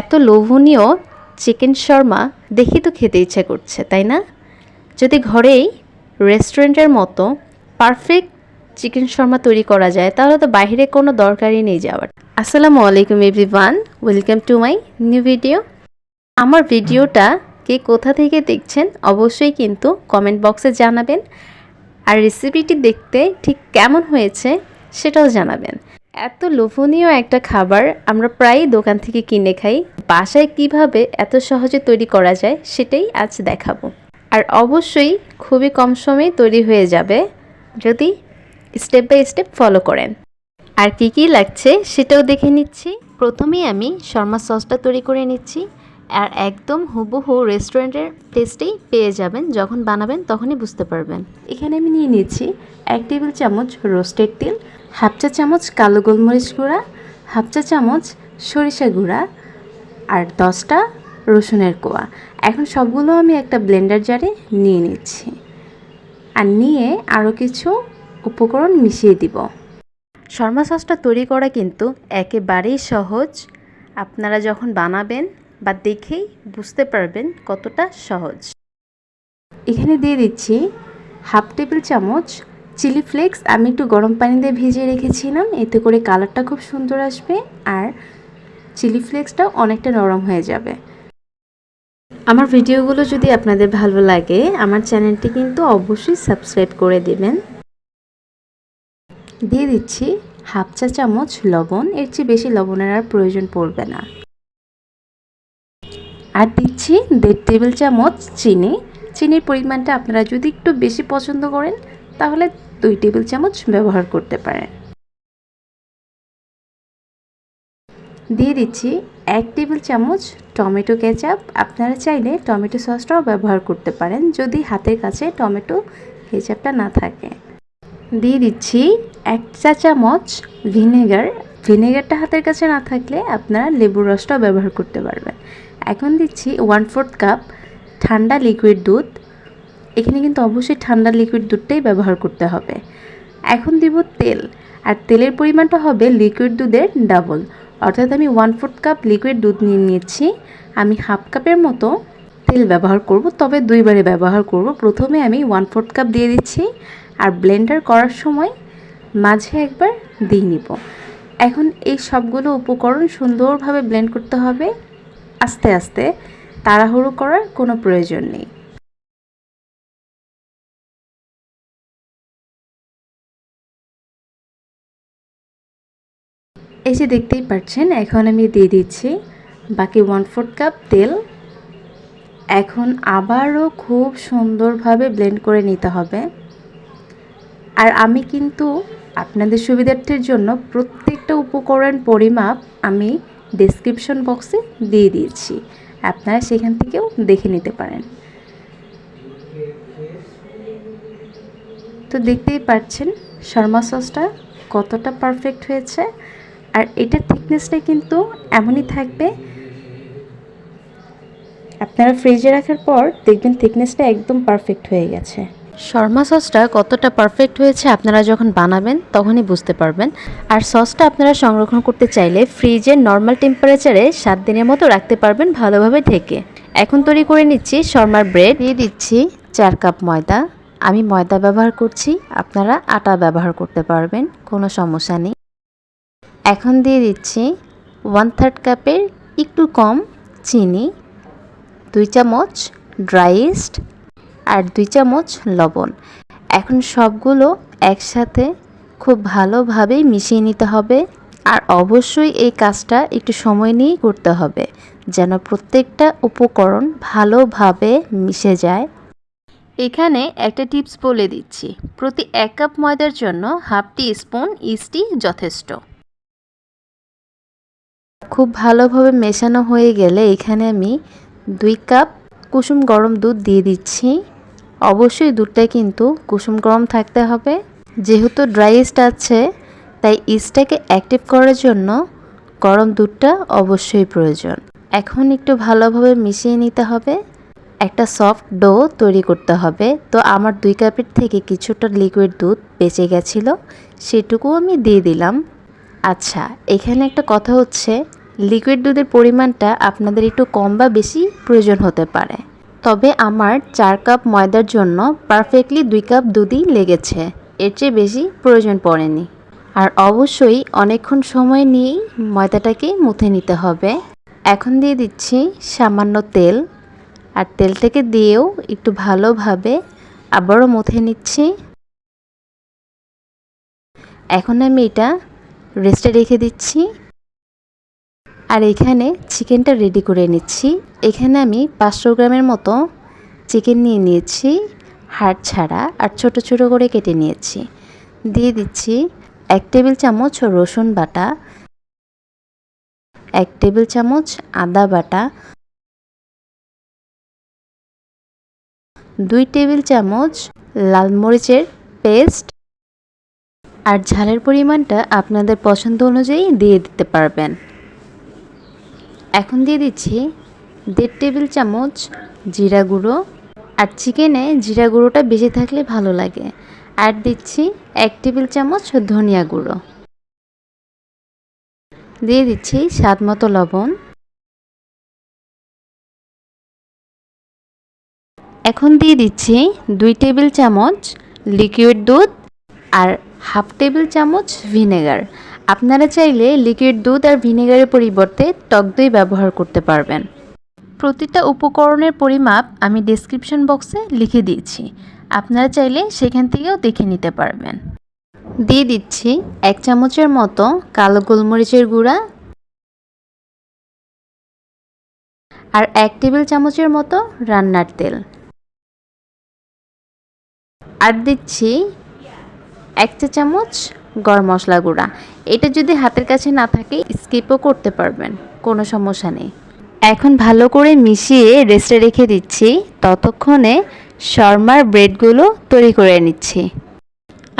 এত লোভনীয় চিকেন শর্মা দেখি তো খেতে ইচ্ছে করছে, তাই না? যদি ঘরেই রেস্টুরেন্টের মতো পারফেক্ট চিকেন শর্মা তৈরি করা যায়, তাহলে তো বাইরে কোনো দরকারই নেই যাওয়ার। আসসালামু আলাইকুম everyone, welcome to my new video. আমার ভিডিওটা কে কোথা থেকে দেখছেন অবশ্যই কিন্তু কমেন্ট বক্সে জানাবেন, আর রেসিপিটি দেখতে ঠিক কেমন হয়েছে সেটাও জানাবেন। এত লোভনীয় একটা খাবার আমরা প্রায়ই দোকান থেকে কিনে খাই। বাসায় কীভাবে এত সহজে তৈরি করা যায় সেটাই আজ দেখাবো। আর অবশ্যই খুবই কম সময়ে তৈরি হয়ে যাবে যদি স্টেপ বাই স্টেপ ফলো করেন। আর কি কি লাগছে সেটাও দেখে নিচ্ছি। প্রথমেই আমি শর্মা সসটা তৈরি করে নিচ্ছি। আর একদম হুবহু রেস্টুরেন্টের টেস্টেই পেয়ে যাবেন। যখন বানাবেন তখনই বুঝতে পারবেন। এখানে আমি নিয়ে নিচ্ছি এক টেবিল চামচ রোস্টেড তেল। হাফ চা চামচ কালো গোলমরিচ গুঁড়া, হাফ চা চামচ সরিষা গুঁড়া আর দশটা রসুনের কোয়া। এখন সবগুলো আমি একটা ব্লেন্ডার জারে নিয়ে নিচ্ছি আর নিয়ে আরও কিছু উপকরণ মিশিয়ে দিব। শর্মা সসটা তৈরি করা কিন্তু একেবারেই সহজ। আপনারা যখন বানাবেন বা দেখেই বুঝতে পারবেন কতটা সহজ। এখানে দিয়ে দিচ্ছি হাফ টেবিল চামচ চিলি ফ্লেক্স আমি একটু গরম পানি দিয়ে ভিজিয়ে রেখেছিলাম। এতে করে কালারটা খুব সুন্দর আসবে আর চিলি ফ্লেক্সটাও অনেকটা নরম হয়ে যাবে। আমার ভিডিওগুলো যদি আপনাদের ভালো লাগে, আমার চ্যানেলটি কিন্তু অবশ্যই সাবস্ক্রাইব করে দেবেন। দিয়ে দিচ্ছি হাফ চা চামচ লবণ, এর চেয়ে বেশি লবণের আর প্রয়োজন পড়বে না। আর দিচ্ছি দেড় টেবিল চামচ চিনি। চিনির পরিমাণটা আপনারা যদি একটু বেশি পছন্দ করেন তাহলে দুই টেবিল চামচ ব্যবহার করতে পারেন। দিয়ে দিচ্ছি এক টেবিল চামচ টমেটো কেচাপ। আপনারা চাইলে টমেটো সসটাও ব্যবহার করতে পারেন, যদি হাতের কাছে টমেটো কেচাপটা না থাকে। দিয়ে দিচ্ছি এক চা চামচ ভিনেগার। ভিনেগারটা হাতের কাছে না থাকলে আপনারা লেবুর রসটাও ব্যবহার করতে পারবেন। এখন দিচ্ছি ওয়ান ফোর্থ কাপ ঠান্ডা লিকুইড দুধ। এখানে কিন্তু অবশ্যই ঠান্ডা লিকুইড দুধটাই ব্যবহার করতে হবে। এখন দিব তেল, আর তেলের পরিমাণটা হবে লিকুইড দুধের ডাবল অর্থাৎ আমি ওয়ান ফোর্থ কাপ লিকুইড দুধ নিয়ে নিয়েছি। আমি হাফ কাপের মতো তেল ব্যবহার করব, তবে দুইবারে ব্যবহার করব। প্রথমে আমি ওয়ান ফোর্থ কাপ দিয়ে দিচ্ছি, আর ব্লেন্ডার করার সময় মাঝে একবার দিয়ে নিব। এখন এই সবগুলো উপকরণ সুন্দরভাবে ব্লেন্ড করতে হবে। আস্তে আস্তে তাড়াহুড়ো করার কোনো প্রয়োজন নেই। এই যে দেখতেই পাচ্ছেন এখন আমি দিয়ে দিচ্ছি বাকি ওয়ান ফোর্থ কাপ তেল। এখন আবারও খুব সুন্দরভাবে ব্লেন্ড করে নিতে হবে। আর আমি কিন্তু আপনাদের সুবিধার্থের জন্য প্রত্যেকটা উপকরণ পরিমাপ আমি ডেসক্রিপশন বক্সে দিয়ে দিয়েছি। আপনারা সেখান থেকেও দেখে নিতে পারেন। তো দেখতেই পাচ্ছেন, শর্মা সসটা কতটা পারফেক্ট হয়েছে। আর এটার থিকনেসটা কিন্তু এমনই থাকবে। আপনারা ফ্রিজে রাখার পর দেখবেন থিকনেসটা একদম পারফেক্ট হয়ে গেছে। শর্মা সসটা কতটা পারফেক্ট হয়েছে আপনারা যখন বানাবেন তখনই বুঝতে পারবেন। আর সসটা আপনারা সংরক্ষণ করতে চাইলে ফ্রিজের নর্মাল টেম্পারেচারে সাত দিনের মতো রাখতে পারবেন ভালোভাবে ঢেকে। এখন তৈরি করে নিচ্ছি শর্মার ব্রেড দিয়ে দিচ্ছি চার কাপ ময়দা। আমি ময়দা ব্যবহার করছি, আপনারা আটা ব্যবহার করতে পারবেন, কোনো সমস্যা নেই। এখন দিয়ে দিচ্ছি ওয়ান থার্ড কাপের একটু কম চিনি, দুই চামচ ড্রাই ইস্ট আর দুই চামচ লবণ। এখন সবগুলো একসাথে খুব ভালোভাবেই মিশিয়ে নিতে হবে আর অবশ্যই এই কাজটা একটু সময় নিয়েই করতে হবে যেন প্রত্যেকটা উপকরণ ভালোভাবে মিশে যায়। এখানে একটা টিপস বলে দিচ্ছি, প্রতি এক কাপ ময়দার জন্য হাফ টি স্পুন ইস্টি যথেষ্ট। খুব ভালোভাবে মেশানো হয়ে গেলে এখানে আমি দুই কাপ কুসুম গরম দুধ দিয়ে দিচ্ছি। অবশ্যই দুধটা কিন্তু কুসুম গরম থাকতে হবে। যেহেতু ড্রাই ইস্ট আছে, তাই ইস্টটাকে অ্যাক্টিভ করার জন্য গরম দুধটা অবশ্যই প্রয়োজন। এখন একটু ভালোভাবে মিশিয়ে নিতে হবে। একটা সফট ডো তৈরি করতে হবে। তো আমার দুই কাপের থেকে কিছুটা লিকুইড দুধ বেঁচে গেছিল সেটুকু আমি দিয়ে দিলাম। আচ্ছা এখানে একটা কথা হচ্ছে লিকুইড দুধের পরিমাণটা আপনাদের একটু কম বা বেশি প্রয়োজন হতে পারে। তবে আমার চার কাপ ময়দার জন্য পারফেক্টলি দুই কাপ দুধই লেগেছে, এর চেয়ে বেশি প্রয়োজন পড়েনি। আর অবশ্যই অনেকক্ষণ সময় নিয়েই ময়দাটাকে মুথে নিতে হবে। এখন দিয়ে দিচ্ছি সামান্য তেল, আর তেলটাকে দিয়েও একটু ভালোভাবে আবারও মুথে নিচ্ছি। এখন আমি এটা রেস্টে রেখে দিচ্ছি। আর এখানে চিকেনটা রেডি করে নিচ্ছি। এখানে আমি পাঁচশো গ্রামের মতো চিকেন নিয়ে নিয়েছি, হাড় ছাড়া, আর ছোট ছোট করে কেটে নিয়েছি। দিয়ে দিচ্ছি এক টেবিল চামচ রসুন বাটা, এক টেবিল চামচ আদা বাটা, দুই টেবিল চামচ লাল মরিচের পেস্ট আর ঝালের পরিমাণটা আপনাদের পছন্দ অনুযায়ী দিয়ে দিতে পারবেন। এখন দিয়ে দিচ্ছি দেড় টেবিল চামচ জিরা গুঁড়ো আর চিকেনে জিরা গুঁড়োটা বেশি থাকলে ভালো লাগে। আর দিচ্ছি এক টেবিল চামচ ধনিয়া গুঁড়ো। দিয়ে দিচ্ছি স্বাদ মতো লবণ। এখন দিয়ে দিচ্ছি দুই টেবিল চামচ লিকুইড দুধ আর হাফ টেবিল চামচ ভিনেগার। আপনারা চাইলে লিকুইড দুধ আর ভিনেগারের পরিবর্তে টক দই ব্যবহার করতে পারবেন। প্রতিটা উপকরণের পরিমাপ আমি ডেসক্রিপশন বক্সে লিখে দিয়েছি। আপনারা চাইলে সেখান থেকেও দেখে নিতে পারবেন। দিয়ে দিচ্ছি এক চামচের মতো কালো গোলমরিচের গুঁড়া। আর এক টেবিল চামচের মতো রান্নার তেল। আর দিচ্ছি এক চা চামচ গরম মশলা গুঁড়া। এটা যদি হাতের কাছে না থাকে, স্কিপও করতে পারবেন, কোনো সমস্যা নেই। এখন ভালো করে মিশিয়ে রেস্টে রেখে দিচ্ছি। ততক্ষণে শর্মার ব্রেডগুলো তৈরি করে নিচ্ছি।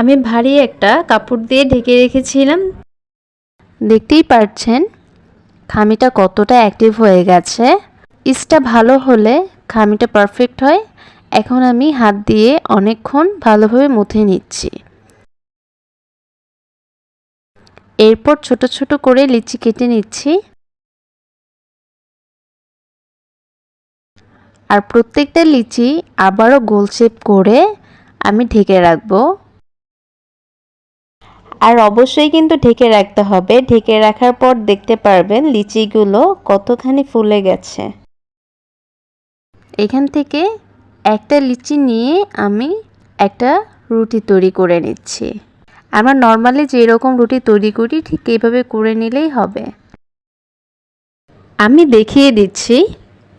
আমি ভারী একটা কাপড় দিয়ে ঢেকে রেখেছিলাম। দেখতেই পারছেন, খামিটা কতটা অ্যাক্টিভ হয়ে গেছে। ইস্টটা ভালো হলে খামিটা পারফেক্ট হয়। এখন আমি হাত দিয়ে অনেকক্ষণ ভালোভাবে মুথে নিচ্ছি। এরপর ছোট ছোট করে লিচি কেটে নিচ্ছি। আর প্রত্যেকটা লিচি আবারও গোল শেপ করে আমি ঢেকে রাখব। আর অবশ্যই কিন্তু ঢেকে রাখতে হবে। ঢেকে রাখার পর দেখতে পারবেন লিচিগুলো কতখানি ফুলে গেছে। এখান থেকে একটা লিচি নিয়ে আমি একটা রুটি তৈরি করে নিচ্ছি। আমরা নর্মালি যে যেরকম রুটি তৈরি করি, ঠিক এইভাবে করে নিলেই হবে। আমি দেখিয়ে দিচ্ছি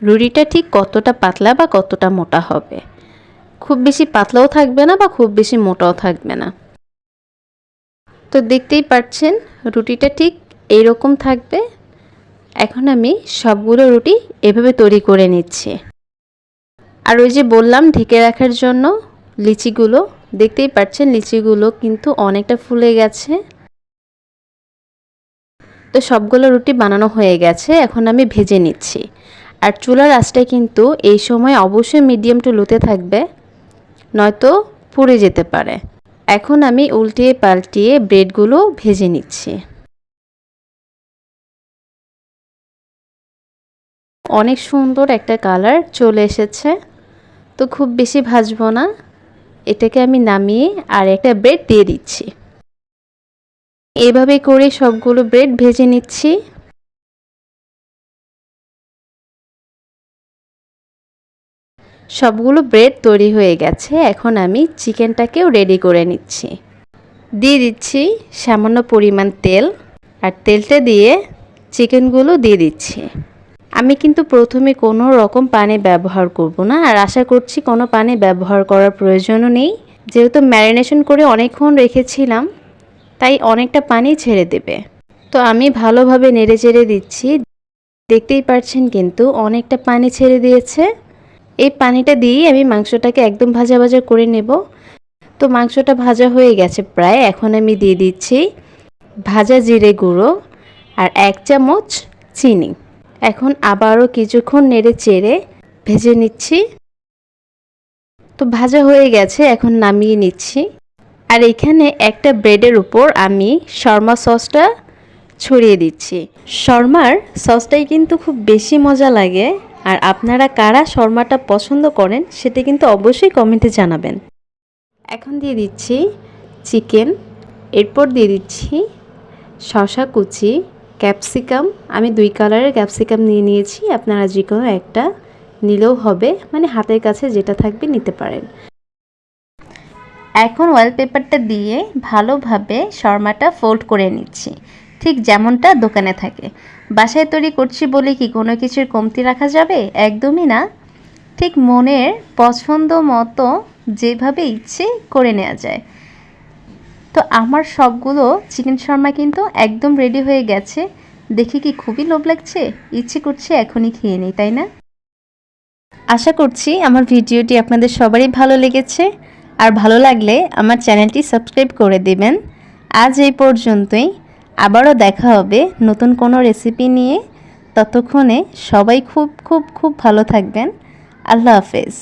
রুটিটা ঠিক কতটা পাতলা বা কতটা মোটা হবে। খুব বেশি পাতলাও থাকবে না বা খুব বেশি মোটাও থাকবে না। তো দেখতেই পাচ্ছেন, রুটিটা ঠিক এইরকম থাকবে। এখন আমি সবগুলো রুটি এভাবে তৈরি করে নিচ্ছি। আর ওই যে বললাম, ঢেকে রাখার জন্য লিচিগুলো দেখতেই পাচ্ছেন লিচিগুলো কিন্তু অনেকটা ফুলে গেছে। তো সবগুলো রুটি বানানো হয়ে গেছে, এখন আমি ভেজে নিচ্ছি। আর চুলার আঁচটা কিন্তু এই সময় অবশ্যই মিডিয়াম টু লোতে থাকবে, নয়তো পুড়ে যেতে পারে। এখন আমি উল্টিয়ে পাল্টিয়ে ব্রেডগুলো ভেজে নিচ্ছি। অনেক সুন্দর একটা কালার চলে এসেছে, তো খুব বেশি ভাজবো না। এটাকে আমি নামিয়ে আর একটা ব্রেড দিয়ে দিচ্ছি। এভাবে করে সবগুলো ব্রেড ভেজে নিচ্ছি। সবগুলো ব্রেড তৈরি হয়ে গেছে। এখন আমি চিকেনটাকেও রেডি করে নিচ্ছি। দিয়ে দিচ্ছি সামান্য পরিমাণ তেল। আর তেলটা দিয়ে চিকেনগুলো দিয়ে দিচ্ছি। আমি কিন্তু প্রথমে কোনো রকম পানি ব্যবহার করব না, আর আশা করছি কোনো পানি ব্যবহার করার প্রয়োজনও নেই। যেহেতু ম্যারিনেশন করে অনেকক্ষণ রেখেছিলাম, তাই অনেকটা পানি ছেড়ে দেবে। তো আমি ভালোভাবে নেড়ে চেড়ে দিচ্ছি। দেখতেই পাচ্ছেন কিন্তু অনেকটা পানি ছেড়ে দিয়েছে। এই পানিটা দিয়েই আমি মাংসটাকে একদম ভাজা ভাজা করে নেব। তো মাংসটা ভাজা হয়ে গেছে প্রায়, এখন আমি দিয়ে দিচ্ছি ভাজা জিরে গুঁড়ো আর এক চামচ চিনি। এখন আবারও কিছুক্ষণ নেড়ে চেড়ে ভেজে নিচ্ছি। তো ভাজা হয়ে গেছে, এখন নামিয়ে নিচ্ছি। আর এখানে একটা ব্রেডের উপর আমি শর্মা সসটা ছড়িয়ে দিচ্ছি। শর্মার সসটাই কিন্তু খুব বেশি মজা লাগে, আর আপনারা কারা শর্মাটা পছন্দ করেন সেটা কিন্তু অবশ্যই কমেন্টে জানাবেন। এখন দিয়ে দিচ্ছি চিকেন, এরপর দিয়ে দিচ্ছি শশা কুচি ক্যাপসিকাম, আমি দুই কালারের ক্যাপসিকাম নিয়ে নিয়েছি, আপনারা যে কোনো একটা নিলেও হবে মানে হাতের কাছে যেটা থাকবে নিতে পারেন। এখন ওয়েল পেপারটা দিয়ে ভালোভাবে শর্মাটা ফোল্ড করে নিচ্ছি, ঠিক যেমনটা দোকানে থাকে। বাসায় তৈরি করছি বলে কি কোনো কিছুর কমতি রাখা যাবে? একদমই না। ঠিক মনের পছন্দ মতো যেভাবে ইচ্ছে করে নেওয়া যায়। তো আমার সবগুলো চিকেন শর্মা কিন্তু একদম রেডি হয়ে গেছে। দেখি কি খুবই লোভ লাগছে? ইচ্ছে করছে এখনই খেয়ে নিই, তাই না? আশা করছি আমার ভিডিওটি আপনাদের সবারই ভালো লেগেছে। আর ভালো লাগলে আমার চ্যানেলটি সাবস্ক্রাইব করে দেবেন। আজ এই পর্যন্তই। আবারও দেখা হবে নতুন কোনো রেসিপি নিয়ে। ততক্ষণে সবাই খুব খুব খুব ভালো থাকবেন। আল্লাহ হাফেজ।